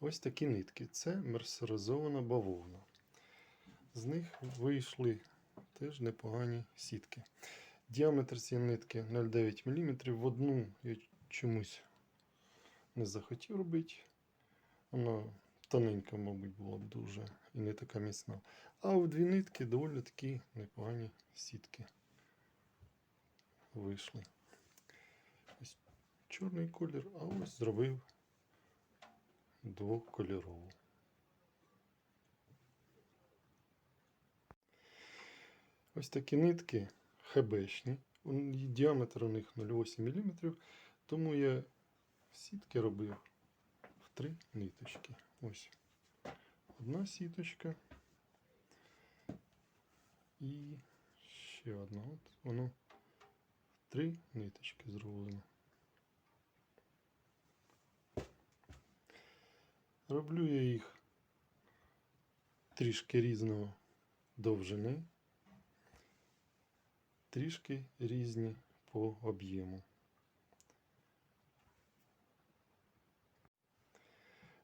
ось такі нитки. Це мерсеризована бавовна. З них вийшли теж непогані сітки. Діаметр цієї нитки 0,9 мм. В одну я чомусь не захотів робити. Вона тоненька, мабуть, була б дуже і не така міцна. А в дві нитки доволі такі непогані сітки вийшли. Ось чорний колір, а ось зробив двокольорову. Ось такі нитки хебешні. Діаметр у них 0,8 мм, тому я сітки робив в три ниточки. Ось одна сіточка і ще одна. От воно в три ниточки зроблено. Роблю я їх трішки різного довжини, трішки різні по об'єму.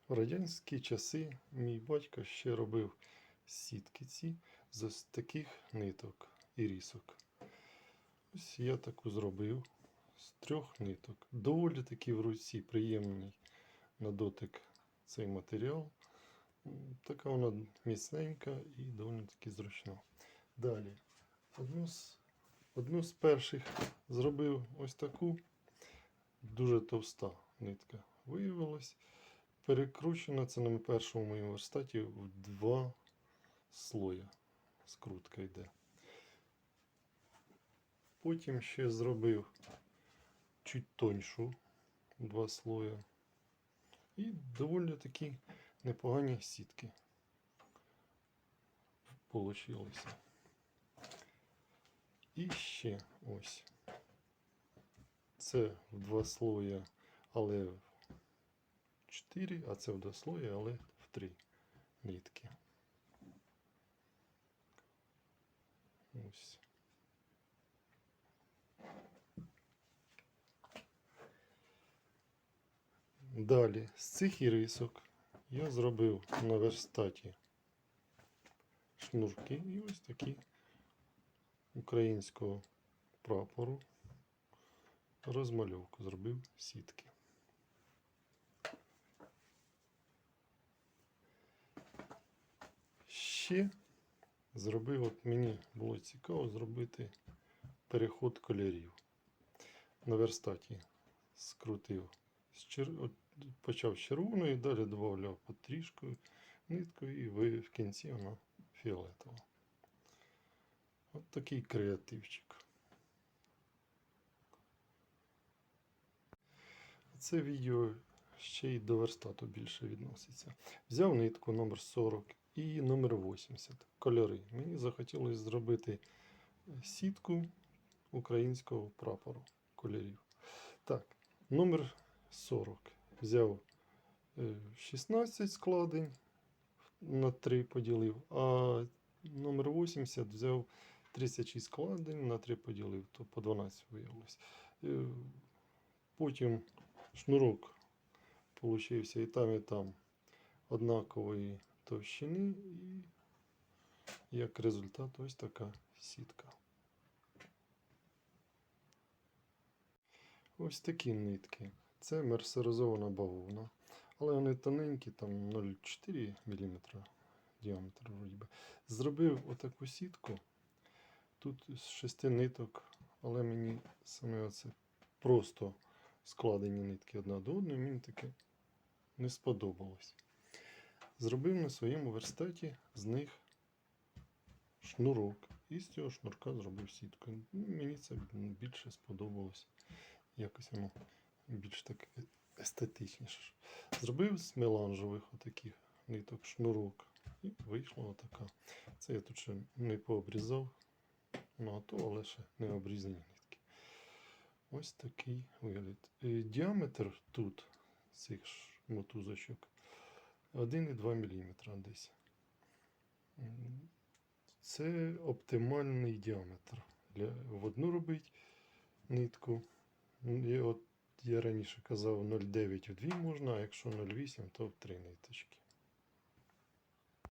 В радянські часи мій батько ще робив сітки ці з ось таких ниток і рісок. Ось я таку зробив з трьох ниток. Доволі таки в руці приємний на дотик цей матеріал. Така вона міцненька і доволі таки зручна. Далі. Одну з, одну з перших зробив ось таку дуже товста нитка. Виявилось. Перекручена це на першому моєму верстаті в два слоя. Скрутка йде. Потім ще зробив чуть тоньшу два слоя. І доволі такі непогані сітки получилися. І ще ось. Це в два слоя, але в 4, а це в два слоя, але в 3 нитки. Ось. Далі з цих ірисок я зробив на верстаті шнурки і ось такі українського прапору розмальовку зробив сітки. Ще зробив, от мені було цікаво зробити переход кольорів. На верстаті скрутив з чер... почав з червоної, далі додавав потрішку ниткою і ви- в кінці вона фіолетова. От такий креативчик. Це відео ще й до верстату більше відноситься. Взяв нитку номер 40 і номер 80 кольори. Мені захотілося зробити сітку українського прапору кольорів. Так, номер 40. Взяв е, 16 складень на 3 поділив, а номер 80 взяв 36 складень на 3 поділив, то по 12 виявилось. Е, Потім шнурок получився і там, і там однакової товщини, і як результат ось така сітка. Ось такі нитки. Це мерсеризована бавовна. Але вони тоненькі, там 0,4 мм діаметр вроді би. Зробив отаку сітку. Тут з шести ниток, але мені саме оце просто складені нитки одна до одної, мені таке не сподобалось. Зробив на своєму верстаті з них шнурок. І з цього шнурка зробив сітку. Мені це більше сподобалось. Якось воно більш так е- естетичніше. Зробив з меланжевих отаких ниток шнурок. І вийшла отака. Це я тут ще не пообрізав. Ну, а то, але ще не обрізані нитки. Ось такий вигляд. Е, Діаметр тут цих мотузочок 1,2 мм десь. Це оптимальний діаметр. Для, в одну робить нитку. І от я раніше казав 0,9 в 2 можна, а якщо 0,8, то в 3 ниточки.